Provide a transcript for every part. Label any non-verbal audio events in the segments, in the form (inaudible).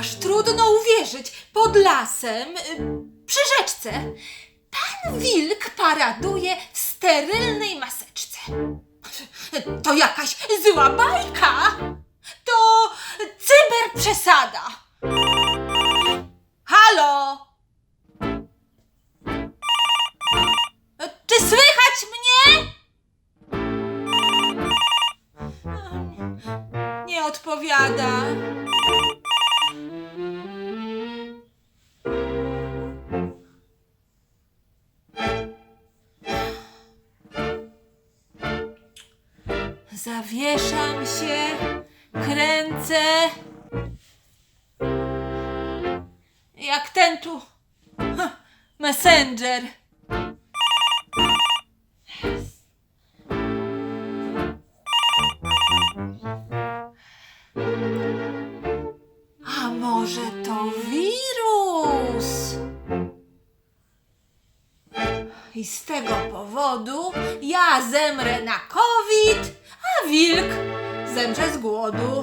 Aż trudno uwierzyć, pod lasem, y, przy rzeczce, pan wilk paraduje w sterylnej maseczce. To jakaś zła bajka. To cyberprzesada. Halo? Czy słychać mnie? Nie odpowiada. Zawieszam się, kręcę. Jak ten tu. Messenger. A może to wirus? I z tego powodu ja zemrę na COVID, a wilk zemrze z głodu.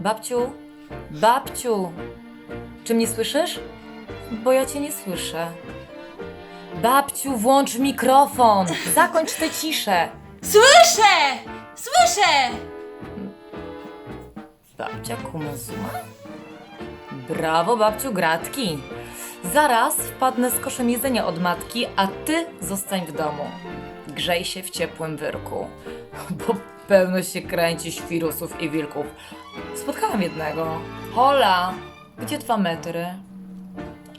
Babciu, babciu, czy mnie słyszysz? Bo ja cię nie słyszę. Babciu, włącz mikrofon! Zakończ tę ciszę! Słyszę! Słyszę! Babcia Kumazuma? Brawo, babciu, gratki! Zaraz wpadnę z koszem jedzenia od matki, a ty zostań w domu. Grzej się w ciepłym wyrku, (laughs) bo pełno się kręci świrusów i wilków. Spotkałam jednego. Hola, gdzie dwa metry?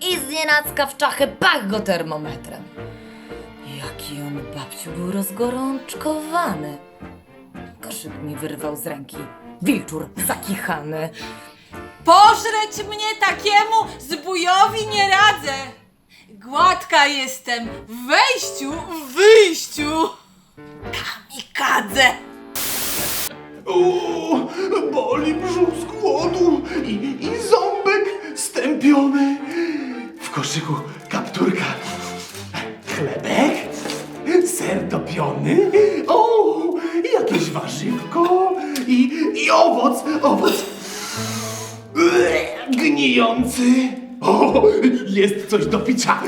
I znienacka w czachy pach go termometrem. Jaki on, babciu, był rozgorączkowany. Koszyk mi wyrwał z ręki. Wilczur zakichany. Pożreć mnie takiemu zbójowi nie radzę. Gładka jestem w wejściu, w wyjściu. Kamikadze. O, boli brzuch z głodu i, i ząbek stępiony. W koszyku kapturka, chlebek, ser topiony, o, jakieś warzywko i, i owoc, owoc gnijący. O, jest coś do picia.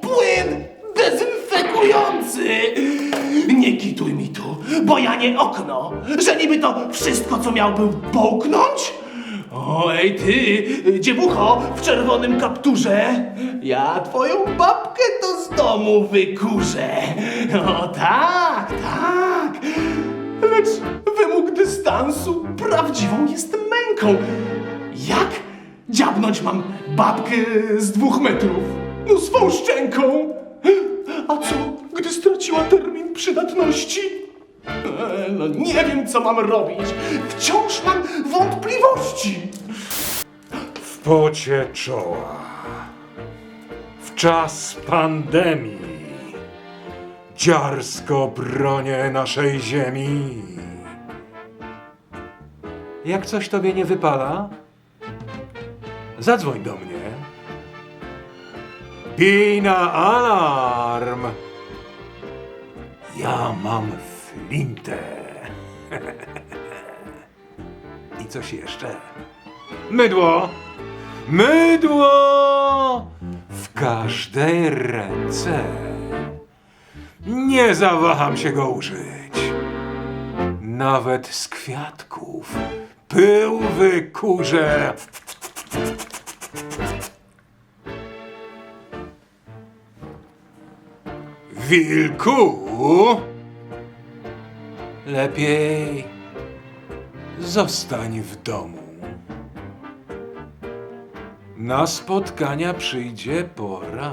Płyn dezynfekujący. Nie kituj mi tu, bo ja nie okno, że niby to wszystko, co miałby połknąć? Oj, ty, dziewucho w czerwonym kapturze, ja twoją babkę to z domu wykurzę. O tak, tak. Lecz wymóg dystansu prawdziwą jest męką. Jak dziabnąć mam babkę z dwóch metrów? No swą szczęką. A co, gdy straciła termin przydatności? E, No nie wiem, co mam robić. Wciąż mam wątpliwości. w pocie czoła. W czas pandemii dziarsko bronię naszej ziemi. Jak coś tobie nie wypala, zadzwoń do mnie. Bij na alarm. Ja mam flintę. (laughs) I coś jeszcze. Mydło! Mydło! W każdej ręce. Nie zawaham się go użyć. Nawet z kwiatków pył wykurzę. Wilku! Lepiej zostań w domu. Na spotkania przyjdzie pora.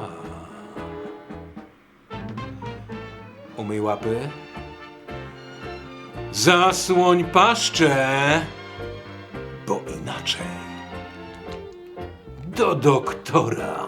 Umyj łapy. Zasłoń paszczę, bo inaczej do doktora. (laughs)